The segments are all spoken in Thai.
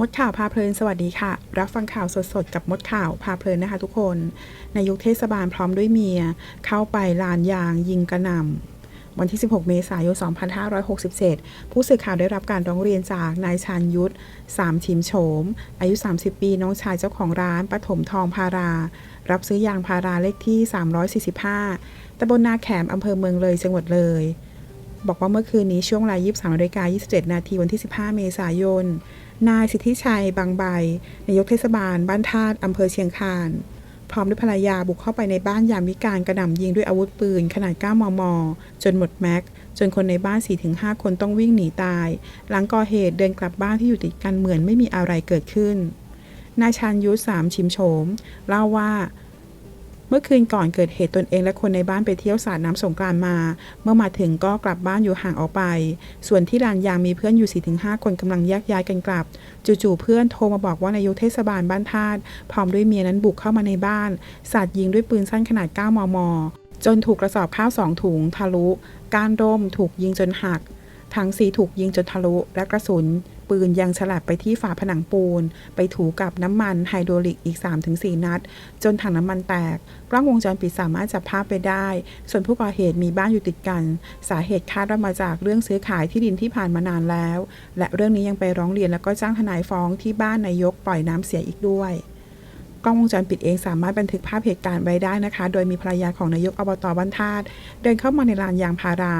มดข่าวพาเพลินสวัสดีค่ะ รับฟังข่าวสดๆ กับมดข่าวพาเพลินนะคะทุกคน นายกเทศบาลพร้อมด้วยเมีย เข้าไปลานยางยิงกระหน่ำวันที่ 16 เมษายน 2567 ผู้สื่อข่าวได้รับการร้องเรียนจากนายชานยุทธสามชิมโฉม อายุ 30 ปีน้องชายเจ้าของร้านปฐมทองพารา รับซื้อยางพาราเลขที่ 345ตำบลนาแขมอำเภอเมืองเลยจังหวัดเลยบอกว่าเมื่อคืนนี้ช่วงเวลา23นาฬิกา27 นาทีวันที่ 15 เมษายน นายสิทธิชัย บางใบนายกเทศบาล บ้านธาตุอำเภอเชียงคาน พร้อมด้วยภรรยาบุกเข้าไปในบ้านยามวิการกระหน่ำยิงด้วยอาวุธปืน ขนาด 9 มม จนหมดแม็ก จนคนในบ้าน 4-5 คนต้องวิ่งหนีตาย หลังก่อเหตุเดินกลับบ้านที่อยู่ติดกันเหมือนไม่มีอะไรเกิดขึ้น นายชันยุทธสามชิมโฉมเล่าว่า เมื่อคืนก่อนเกิดเหตุตนเองและคนในบ้านไปเที่ยวสาดน้ำสงกรานมา เมื่อมาถึงก็กลับบ้านอยู่ห่างออกไป ส่วนที่ลานยางมีเพื่อนอยู่4-5คนกำลังแยกย้ายกันกลับ จู่ๆเพื่อนโทรมาบอกว่านายกเทศบาลบ้านธาตุพร้อมด้วยเมียนั้นบุกเข้ามาในบ้านสาดยิงด้วยปืนสั้นขนาด 9 มม จนถูกกระสอบข้าวสองถุงทะลุก้านร่มถูกยิงจนหักถังสีถูกยิงจนทะลุและกระสุน ปืนยังฉลับไปที่ฝาผนังปูน ไปถูกับน้ำมันไฮโดรลิกอีก 3-4 นัด จนถังน้ำมันแตก กล้องวงจรปิดสามารถจับภาพไปได้ ส่วนผู้ก่อเหตุมีบ้านอยู่ติดกัน สาเหตุคาดว่ามาจากเรื่องซื้อขายที่ดินที่ผ่านมานานแล้ว และเรื่องนี้ยังไปร้องเรียนแล้วก็จ้างทนายฟ้องที่บ้านนายกปล่อยน้ำเสียอีกด้วย กล้องวงจรปิดเองสามารถบันทึกภาพเหตุการณ์ไว้ได้นะคะ โดยมีภรรยาของนายกอบตบ้านธาตุเดินเข้ามาในลานยางพารา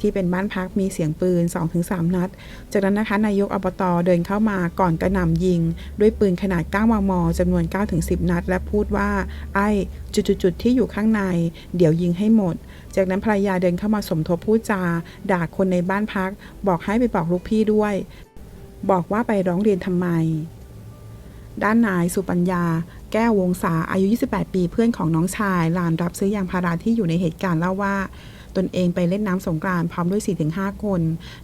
ที่เป็นบ้านพักมีเสียงปืน 2-3 นัด จากนั้นนะคะนายกอบตเดินเข้ามาก่อนกระหน่ำยิง ด้วยปืนขนาด 9 มมจำนวน 9-10 นัด และพูดว่า ไอ้จุดๆๆที่อยู่ข้างใน เดี๋ยวยิงให้หมด จากนั้นภรรยาเดินเข้ามาสมทบพูดจา ด่าคนในบ้านพัก บอกให้ไปบอกลูกพี่ด้วย บอกว่าไปร้องเรียนทำไมด้านนายสุปัญญา แก้ววงศาอายุ 28 ปีเพื่อนของน้องชายลานรับซื้อยางพาราที่อยู่ในเหตุการณ์เล่าว่า ตนเองไปเล่นน้ำสงกรานพร้อมด้วย 4-5 คน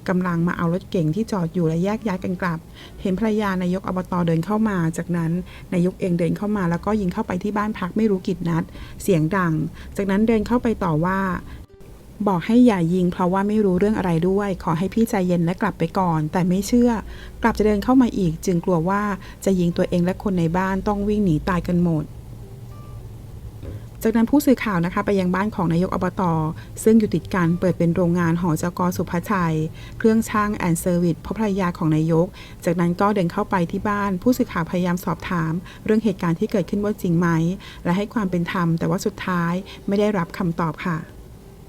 กำลังมาเอารถเก๋งที่จอดอยู่และแยกย้ายกันกลับ เห็นภรรยานายกอบตเดินเข้ามา จากนั้นนายกเองเดินเข้ามาแล้วก็ยิงเข้าไปที่บ้านพักไม่รู้กี่นัด เสียงดัง จากนั้นเดินเข้าไปต่อว่า บอกให้อย่ายิงเพราะว่าไม่รู้เรื่องอะไรด้วย ขอให้พี่ใจเย็นและกลับไปก่อน แต่ไม่เชื่อ กลับจะเดินเข้ามาอีก จึงกลัวว่าจะยิงตัวเองและคนในบ้านต้องวิ่งหนีตายกันหมด จากนั้นผู้สื่อข่าวนะคะ ไปยังบ้านของนายกอบตซึ่งอยู่ติดกันเปิดเป็นโรงงานหอจกสุภชัย เครื่องช่างแอนเซอร์วิสพบภรรยาของนายก จากนั้นก็เดินเข้าไปที่บ้าน ผู้สื่อข่าวพยายามสอบถาม เรื่องเหตุการณ์ที่เกิดขึ้นว่าจริงไหม และให้ความเป็นธรรมแต่ว่าสุดท้ายไม่ได้รับคำตอบค่ะ